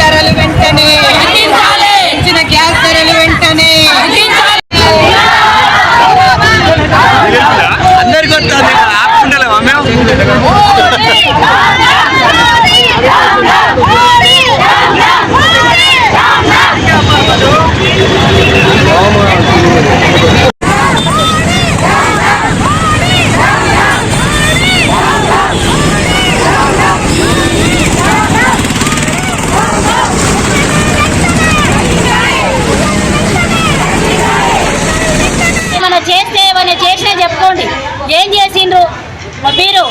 ధరలు వెంటనే. ఇచ్చిన గ్యాస్ ధరలు వెంటనే. అందరికి వస్తుంది ఆపుకుంటలేమా మేము ఏమైనా మీరు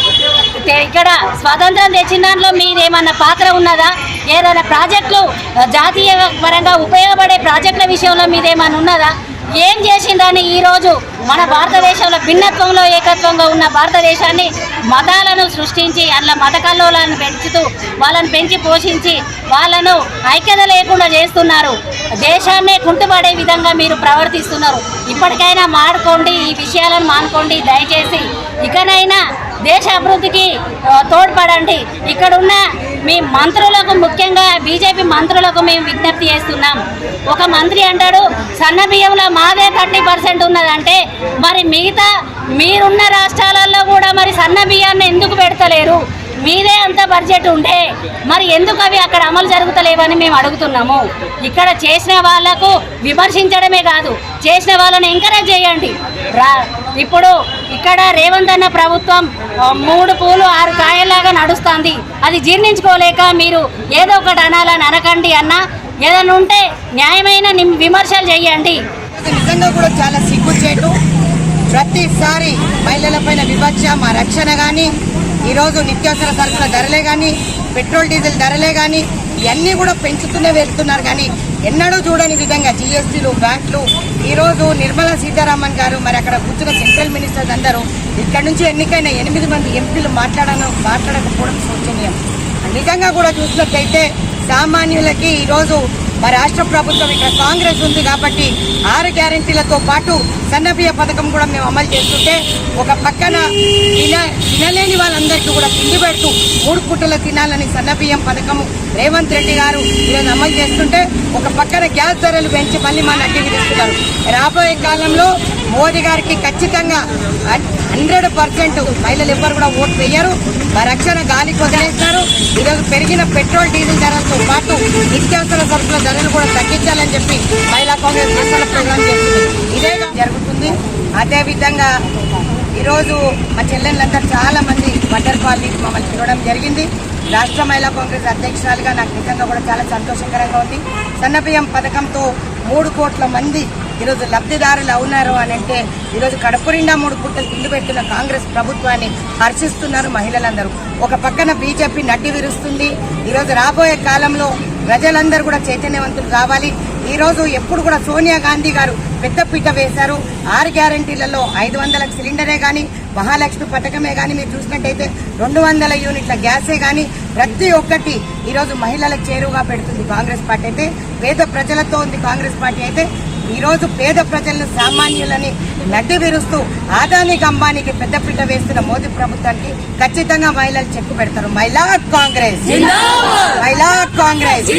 ఇక్కడ స్వాతంత్రం తెచ్చిన దాంట్లో మీది పాత్ర ఉన్నదా? ఏదైనా ప్రాజెక్టులు జాతీయ పరంగా ఉపయోగపడే ప్రాజెక్టుల విషయంలో మీదేమన్నా ఉన్నదా? ఏం చేసిందని ఈరోజు మన భారతదేశంలో భిన్నత్వంలో ఏకత్వంగా ఉన్న భారతదేశాన్ని మతాలను సృష్టించి అందులో మత కల్లోలను పెంచుతూ వాళ్ళని పెంచి పోషించి వాళ్ళను ఐక్యత లేకుండా చేస్తున్నారు. దేశాన్నే కుంటుపడే విధంగా మీరు ప్రవర్తిస్తున్నారు. ఇప్పటికైనా మాడుకోండి ఈ విషయాలను మానుకోండి దయచేసి. ఇకనైనా దేశ అభివృద్ధికి తోడ్పడండి. ఇక్కడున్న మీ మంత్రులకు ముఖ్యంగా బీజేపీ మంత్రులకు మేము విజ్ఞప్తి చేస్తున్నాం. ఒక మంత్రి అంటాడు సన్న బియ్యంలో మాదే థర్టీ పర్సెంట్ ఉన్నదంటే మరి మిగతా మీరున్న రాష్ట్రాలలో కూడా మరి సన్న బియ్యాన్ని ఎందుకు పెడతలేరు? మీదే అంత బడ్జెట్ ఉంటే మరి ఎందుకు అవి అక్కడ అమలు జరుగుతలేవని మేము అడుగుతున్నాము. ఇక్కడ చేసిన వాళ్ళకు విమర్శించడమే కాదు చేసిన వాళ్ళని ఎంకరేజ్ చేయండి. రా ఇప్పుడు ఇక్కడ రేవంత్ అన్న ప్రభుత్వం మూడు పూలు ఆరు కాయల్లాగా నడుస్తుంది. అది జీర్ణించుకోలేక మీరు ఏదో ఒకటి అనాలని అనకండి అన్న. ఏదైనా ఉంటే న్యాయమైన నిమ్- విమర్శలు చేయండి. నిజంగా కూడా చాలా సిగ్గుచేటు. ప్రతిసారి మహిళలపైన వివక్ష మా రక్షణ కానీ ఈరోజు నిత్యావసర సరుకుల ధరలే కానీ పెట్రోల్ డీజిల్ ధరలే కానీ ఇవన్నీ కూడా పెంచుతూనే వెళ్తున్నారు. కానీ ఎన్నడూ చూడని విధంగా జిఎస్టీలు బ్యాంకులు ఈరోజు నిర్మలా సీతారామన్ గారు మరి అక్కడ కూర్చున్న సెంట్రల్ మినిస్టర్స్ అందరూ ఇక్కడ నుంచి ఎన్నికైన ఎనిమిది మంది ఎంపీలు మాట్లాడను మాట్లాడకపోవడం శోచనీయం. నిజంగా కూడా చూసినట్లయితే సామాన్యులకి ఈరోజు మా రాష్ట్ర ప్రభుత్వం ఇక్కడ కాంగ్రెస్ ఉంది కాబట్టి ఆరు గ్యారంటీలతో పాటు సన్నబియ్య పథకం కూడా మేము అమలు చేస్తుంటే ఒక పక్కన ఇలా అందరికీ కూడా తిండి పెడుతూ మూడు పుట్టలు తినాలని సన్నబియ్యం పథకము రేవంత్ రెడ్డి గారు ఈరోజు అమలు చేస్తుంటే ఒక పక్కన గ్యాస్ ధరలు పెంచి మళ్ళీ మన నడ్డి విధిస్తున్నారు రాబోయే కాలంలో మోదీ గారికి ఖచ్చితంగా హండ్రెడ్ పర్సెంట్ మహిళలు ఎవ్వరు కూడా ఓటు వేయరు. రక్షణ గాలికి వదిలేస్తారు. ఈరోజు పెరిగిన పెట్రోల్ డీజిల్ ధరలతో పాటు నిత్యావసర సరుకుల ధరలు కూడా తగ్గించాలని చెప్పి మహిళా కాంగ్రెస్ దేశాల ప్రోగ్రాం చేస్తుంది. ఇదే జరుగుతుంది. అదేవిధంగా ఈరోజు మా చెల్లెళ్ళంతా చాలా మంది బటర్ కాలనీకి మమ్మల్ని పిలవడం జరిగింది. రాష్ట్ర మహిళా కాంగ్రెస్ అధ్యక్షురాలుగా నాకు నిజంగా కూడా చాలా సంతోషకరంగా ఉంది. సన్నబియ్యం పథకంతో మూడు కోట్ల మంది ఈరోజు లబ్ధిదారులు అవునారు అని అంటే ఈరోజు కడుపు నిండా మూడు పుట్టలు తిండి పెట్టిన కాంగ్రెస్ ప్రభుత్వాన్ని హర్షిస్తున్నారు మహిళలందరూ. ఒక పక్కన బీజేపీ నడ్డి విరుస్తుంది. ఈరోజు రాబోయే కాలంలో ప్రజలందరూ కూడా చైతన్యవంతులు కావాలి. ఈరోజు ఎప్పుడు కూడా సోనియా గాంధీ గారు పెద్ద పీట వేశారు. ఆరు గ్యారంటీలలో ఐదు వందల సిలిండరే కానీ మహాలక్ష్మి పథకమే కానీ మీరు చూసినట్టయితే రెండు వందల యూనిట్ల గ్యాసే కానీ ప్రతి ఒక్కటి ఈరోజు మహిళలకు చేరువుగా పెడుతుంది కాంగ్రెస్ పార్టీ అయితే. పేద ప్రజలతో ఉంది కాంగ్రెస్ పార్టీ అయితే. ఈ రోజు పేద ప్రజలను సామాన్యులని నడ్డి విరుస్తూ ఆదానికి అంబానీకి పెద్దపీట వేస్తున్న మోదీ ప్రభుత్వానికి ఖచ్చితంగా మహిళలు చెక్కు పెడతారు. మహిళా కాంగ్రెస్. మహిళా కాంగ్రెస్.